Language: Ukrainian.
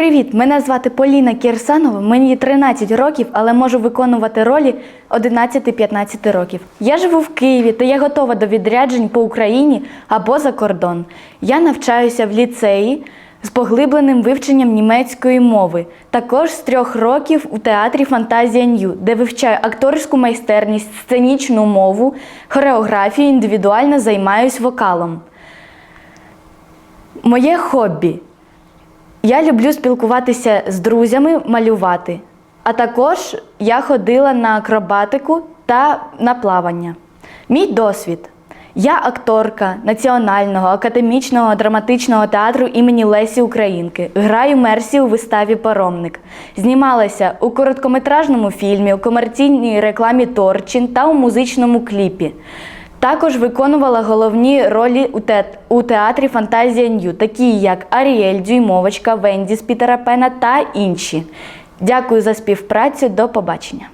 Привіт! Мене звати Поліна Кірсанова. Мені 13 років, але можу виконувати ролі 11-15 років. Я живу в Києві та я готова до відряджень по Україні або за кордон. Я навчаюся в ліцеї з поглибленим вивченням німецької мови. Також з трьох років у театрі Фантазія Нью, де вивчаю акторську майстерність, сценічну мову, хореографію, індивідуально займаюсь вокалом. Моє хобі. Я люблю спілкуватися з друзями, малювати. А також я ходила на акробатику та на плавання. Мій досвід. Я акторка Національного академічного драматичного театру імені Лесі Українки. Граю Мерсі у виставі Паромник. Знімалася у короткометражному фільмі, у комерційній рекламі Торчин та у музичному кліпі. Також виконувала головні ролі у, те- у театрі Фантазія Нью, такі як Аріель, Дюймовочка, Венді з Пітера Пена та інші. Дякую за співпрацю. До побачення.